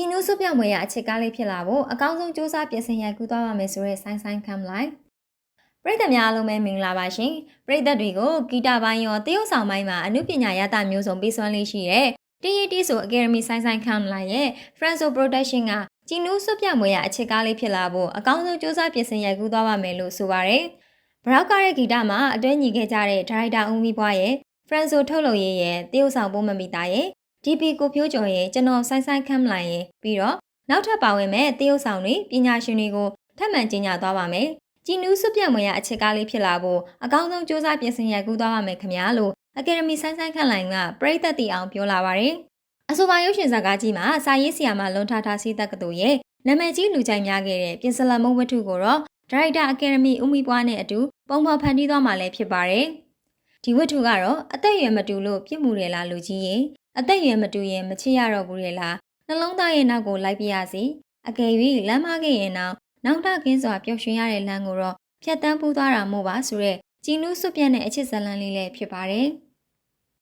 ကြည်နူးစွပြမွေရအချစ်ကားလေးဖြစ်လာဖို့အကောင်းဆုံးစူးစမ်းပြင်ဆင်ရိုက်ကူးသွားပါမယ်ဆိုရဲဆိုင်းဆိုင်းခမ်လိုက်ပရိသတ်များအားလုံးပဲမင်္ဂလာပါရှင်ပရိသတ်တွေကိုဂီတပိုင်းရောတရုတ်ဆောင်ပိုင်းမှာအမှုပညာရတမျိုးစုံပေးစွမ်းလေးရှိတဲ့တီရီတီဆိုအကယ်ဒမီဆိုင်းဆိုင်းခမ်လိုက်ရဲ့ Franso Production ကကြည်နူးစွပြမွေရအချစ်ကားလေးဖြစ်လာဖို့အကောင်းဆုံးစူးစမ်းပြင်ဆင်ရိုက်ကူးသွားပါမယ်လို့ဆိုပါရယ်ဘရောက်ကားရဲ့ဂီတမှာအတွဲညီခဲ့ကြတဲ့ဒါရိုက်တာဦးမီဘွားရဲ့ Franso ထုတ်လုပ်ရေးရဲ့တရုတ်ဆောင်ပိုးမမီတာရဲ့ DP ကိုဖြိုးကျော်ရဲ့ကျွန်တော်ဆိုင်းဆိုင်းခမ်လိုက်ရဲ့ပြီးတော့နောက်ထပ်ပါဝင်မဲ့တရုတ်ဆောင်တွေပညာရှင်တွေကိုထပ်မံကျင်းညာသွားပါမယ်။ကြည်နူးစွပြတ်မွေရအချက်ကားလေးဖြစ်လာဖို့အကောင်းဆုံးစူးစမ်းပြင်ဆင်ရိုက်ကူးသွားပါမယ်ခင်ဗျာလို့အကယ်ဒမီဆိုင်းဆိုင်းခန့်လိုင်ကပရိသတ်တီအောင်ပြောလာပါတယ်။အဆိုပါရုပ်ရှင်ဇာတ်ကားကြီးမှာစာရေးဆရာမလွန်ထားထားစီးသက်ကတူရဲ့နာမည်ကြီးလူကြိုက်များခဲ့တဲ့ပြင်စလမုံဝတ္ထုကိုတော့ဒါရိုက်တာအကယ်ဒမီဦးမီပွားနဲ့အတူပုံဖော်ဖန်တီးသွားမှာလည်းဖြစ်ပါတယ်။ဒီဝတ္ထုကတော့အသက်အရွယ်မတူလို့ပြစ်မှုတယ်လားလူကြီးရဲ့အသက်အရွယ်မတူရင်မချစ်ရတော့ဘူးလေလားနှလုံးသားရဲ့နောက်ကိုလိုက်ပြရစီအကယ်၍လမ်းမခဲ့ရင်တော့နောက်ထကင်းစွာပျော်ရွှင်ရတဲ့လမ်းကိုတော့ဖြတ်တန်းပူးသွားတာမို့ပါဆိုရက်ကြည်နူးစွပြက်နဲ့အချစ်ဇလန်းလေးလည်းဖြစ်ပါတယ်